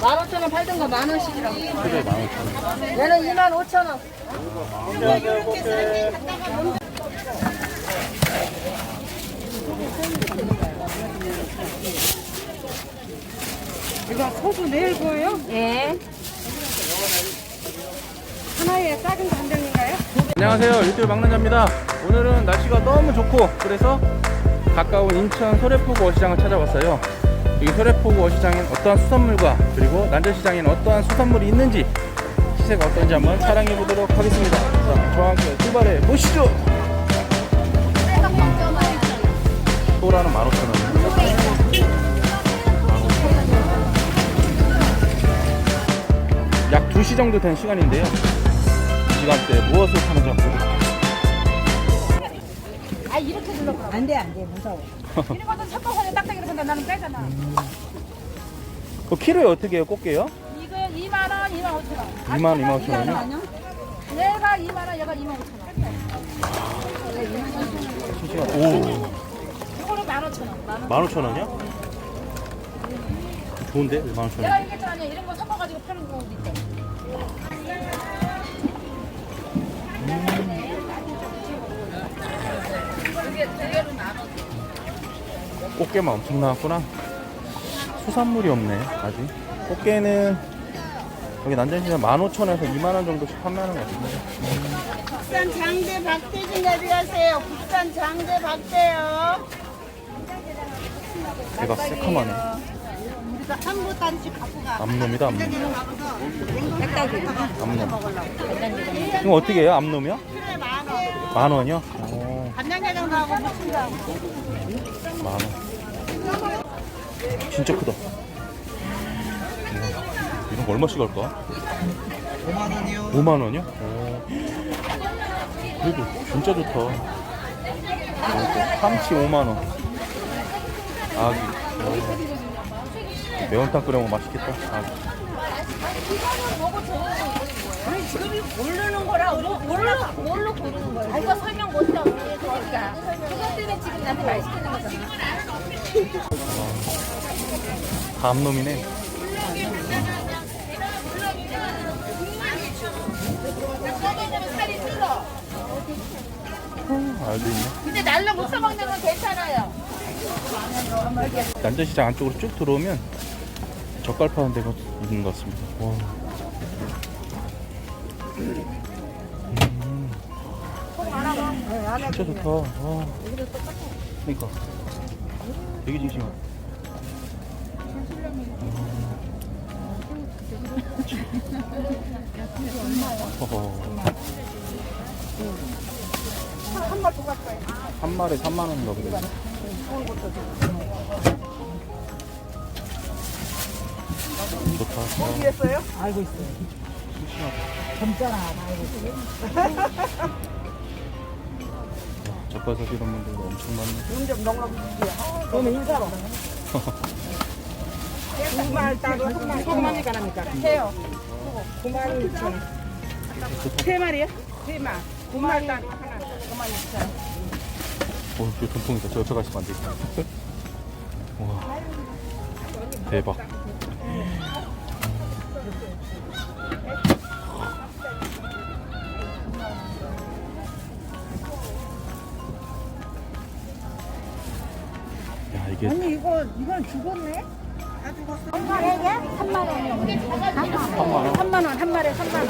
만 오천 원 팔던 거만 원씩이라고. 그래 15,000원. 얘는 이만 오천 원. 이거 소주 내일 구워요? 예. 하나에 작은 간장인가요? 안녕하세요 유튜브 막는자입니다 오늘은 날씨가 너무 좋고 그래서 가까운 인천 소래포구 어시장을 찾아왔어요 이 소래포구 어시장엔 어떠한 수산물과 그리고 난전시장에는 어떠한 수산물이 있는지 시세가 어떤지 한번 촬영해 보도록 하겠습니다. 자 저와 함께 출발해 보시죠. 소라는 15,000원 약 2시 정도 된 시간인데요. 이 시간대 무엇을 파는지 한번 보도록 안 돼, 안 돼, 무서워. 이런 것도 첫번에 딱딱이로 산다. 나는 빼잖아. 그 키로에 어떻게 해요? 꽃게요? 이거 2만 원, 2만 5천 원. 2만 2만 5천 원이요? 얘가 2만 원, 얘가 2만 5천 원. 실시간 오 이거는 1만 5천 원. 15,000원이요? 좋은데? 15,000원 내가 얘기했잖아. 이런 거 섞어가지고 파는 거도 있대. 꽃게만 엄청 나왔구나 수산물이 없네 아직 꽃게는 여기 난전시장 15,000원에서 2만원 정도씩 판매하는 것 같은데 국산 장대 박대 좀 가져가세요. 국산 장대 박대요. 얘가 새카마네 우리가 한 보따리씩 갖고 가. 암놈이다 암놈. 암놈 이거 어떻게 해요 암놈이요? 키로에 만 원. 만 원이요? 오, 간장게장 나오고 무침 나오고. 만 원. 진짜 크다. 이런 거 얼마씩 할까? 5만 원이요. 5만 원이요? 오. 그래도 진짜 좋다. 이것도 참치 5만 원. 아기. 오. 매운탕 끓여 먹으면 맛있겠다. 아기. 아니 지금 이 모르는 거라 우리 몰라 뭘로 고르는 거야. 아, 이거 설명 못해 언니. 그러니까 그것 때문에 지금 나한테 말 시키는 거잖아. 다 암놈이네. 어, 알도 있네. 근데 날로 못 써먹는 건 괜찮아요. 난전시장 안쪽으로 쭉 들어오면 젓갈 파는 데가 있는 것 같습니다. 와. 음. 진짜 좋다. 와. 그러니까 되게 싱싱하다. 한 마리 3만 원인가 보네. 좋다. 어, 이랬어요? 알고 있어요. 젊잖아. 젓갈 사시는 분들 엄청 많네. 운좀 넉넉 그러면 인사로. 두말 따로 한 마리, 한 마리 가랍니까? 해요. 두 마리 2천 원. 세 마리요? 세 마리. 두 마리 따로 하나. 두 마리 2천 원. 어, 저 전통이다. 저 옆에 가시면 안 되겠다. 와, 대박. 야, 이게 언니 이거 이건 죽었네? 다 죽었어. 3만 원. 3만 원. 한 마리에 3만 원.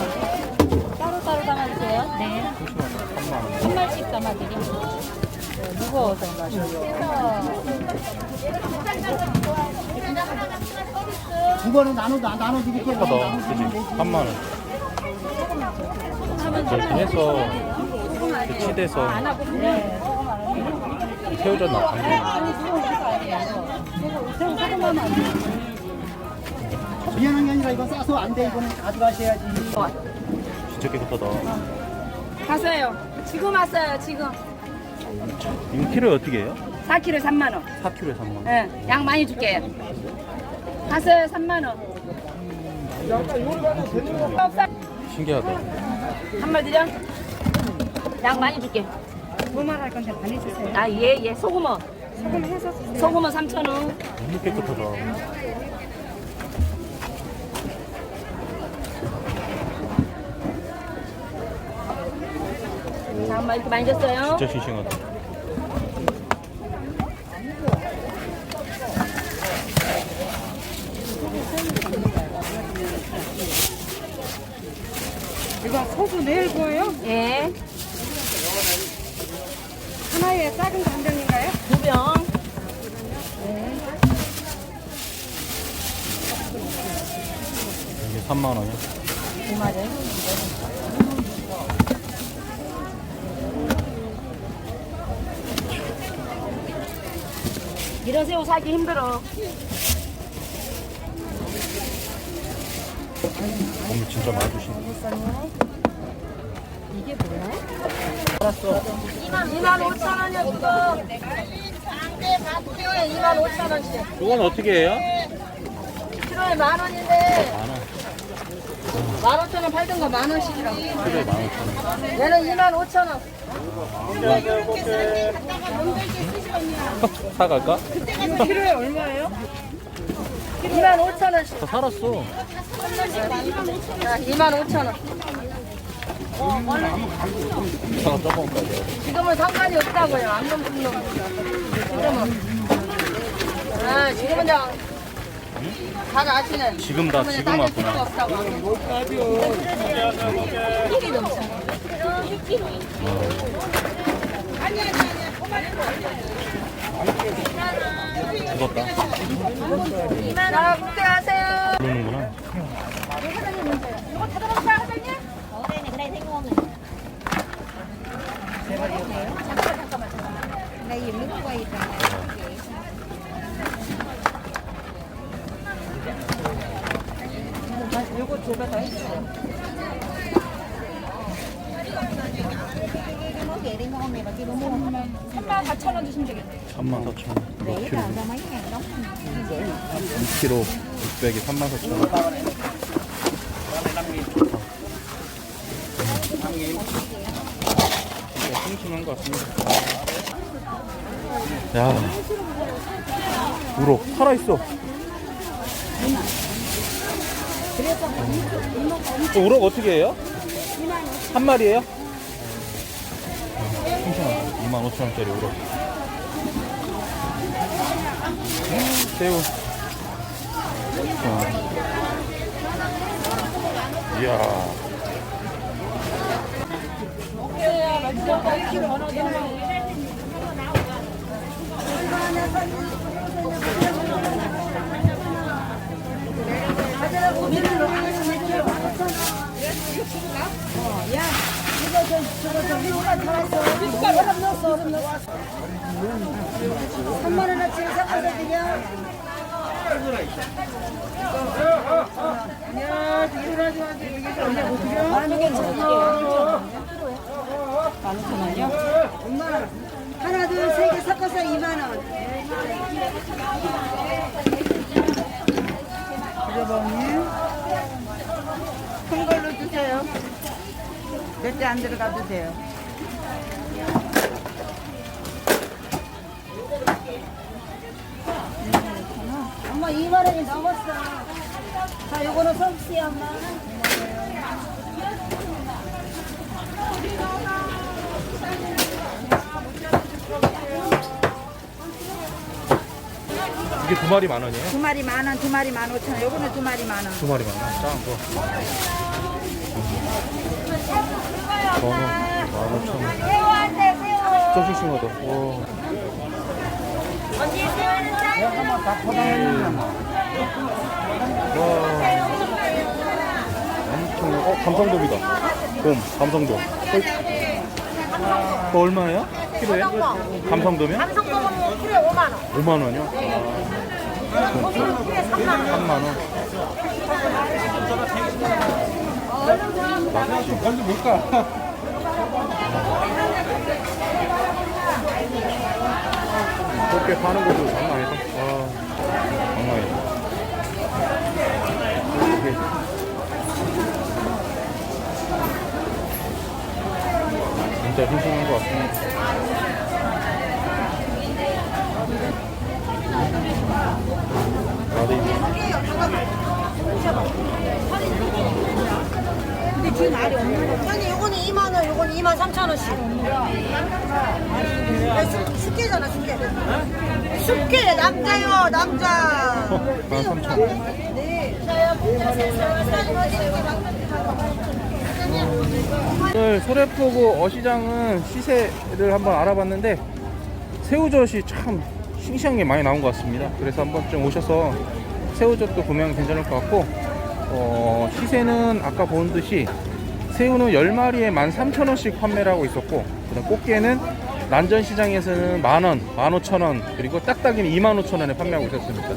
따로따로 담아주세요. 네. 심심하다. 3만 원. 한 마리씩 담아드리고. 무거워서 이거는 나눠 나눠 드릴게요. 하다, 그지? 3만 원. 저렇게 해서 배치돼서 새우젓 나 미안한 게 아니라 이건 싸서 안 돼 이거는 가져가셔야지 진짜 깨끗하다. 가세요. 지금 왔어요. 지금. 이거 키로에 어떻게 해요? 4kg 3만 원. 4kg에 3만 원. 예, 양 많이 줄게요. 가세요. 3만 원. 신기하다. 한 마리 드려? 양 많이 줄게. 뭐만 할 건데 반 해주세요. 아, 예, 예. 소금어. 소금을 해서 소금은 3,000원. 너무 깨끗하다. 장마 이렇게 만졌어요. 진짜 싱싱하다. 이거 소주 낼 거예요? 예. 하나에 작은 간장인가 3만 원이야. 두 마리. 이런 새우 사기 힘들어. 오늘 진짜 많이 주시네. 이게 뭐야? 알았어. 2만 5천 원이야 그거. 키로에 2만 5천 원씩. 이건 어떻게 해요? 키로에 만 원인데 만 5천 원 팔던 거 만 원씩이라고. 그래, 만 오천 원. 얘는 2만 5천 원. 사 갈까? 키로에 얼마예요? 2만 5천 원씩. 다 살았어. 자, 2만 5천 원. 이상한 떠먹을까, 지금은 상관이 없다고요. 안 넘는 놈. 지금은. 아, 지금은 그냥 다 아시네. 지금 다 지금 왔구나. 이게 넘쳐. 죽었다. 자, 국대 하세요. 모르는구나. 이거 다 들었어요, 3만 4천 원 주시면 되겠네요. 3만 4천 원. 네, 이거 안 남아 있네. 너무 2kg 600에 3만 4천 원. 진짜 야, 우럭 살아있어. 어, 우럭 어떻게 해요? 한 마리예요? 25,000원짜리 우럭 음, 새우 아. 이야 어, 야. 싱싱하다. 2만 5천 원짜리 우럭. 새우. 어. 이야. 하나, 둘, 세 개 섞어서 2만 원. 큰 걸로 주세요. 몇개안 들어가도 돼요. 엄마 2만 원이 넘었어. 자, 요거는 서비스야, 엄마. 이게 두 마리 만 원이에요? 두 마리 만 원, 두 마리 만 오천 원. 요거는 두 마리 만 원. 두 마리 만 원. 작은 거. 새우한테 새우. 좀 싱싱하다. 와. 언니 새우는 엄청, 어, 감성돔이다. 돔, 감성돔. 그 얼마예요? 키로에? 감성돔이요? 감성돔은 키로에 5만 원. 5만 원이요? 고기는 키로에 3만 원. 3만 원. 맞지? 먼저 볼까? 그렇게 파는 것도 장난 아니다. 와, 장난 아니다. 이게 진짜 싱싱한 것 같습니다. 나도 지금 알이 없는 거. 아니, 요거는 2만 2만 원, 요건 2만 3천 원씩. 네, 숙회잖아, 숙회. 숙회 남자요, 남자. 어, 13,000원. 네. 저요, 문자 오늘 소래포구 어시장은 시세를 한번 알아봤는데 새우젓이 참 싱싱한 게 많이 나온 것 같습니다. 그래서 한번 좀 오셔서 새우젓도 구매하면 괜찮을 것 같고 어, 시세는 아까 본 듯이 새우는 10마리에 13,000원씩 판매를 하고 있었고 꽃게는 난전시장에서는 만원, 15,000원 그리고 딱딱이는 25,000원에 판매하고 있었습니다.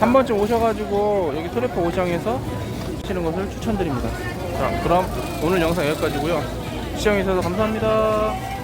한 번쯤 오셔가지고 여기 소래포 오시장에서 하시는 것을 추천드립니다. 자, 그럼 오늘 영상 여기까지고요. 시청해주셔서 감사합니다.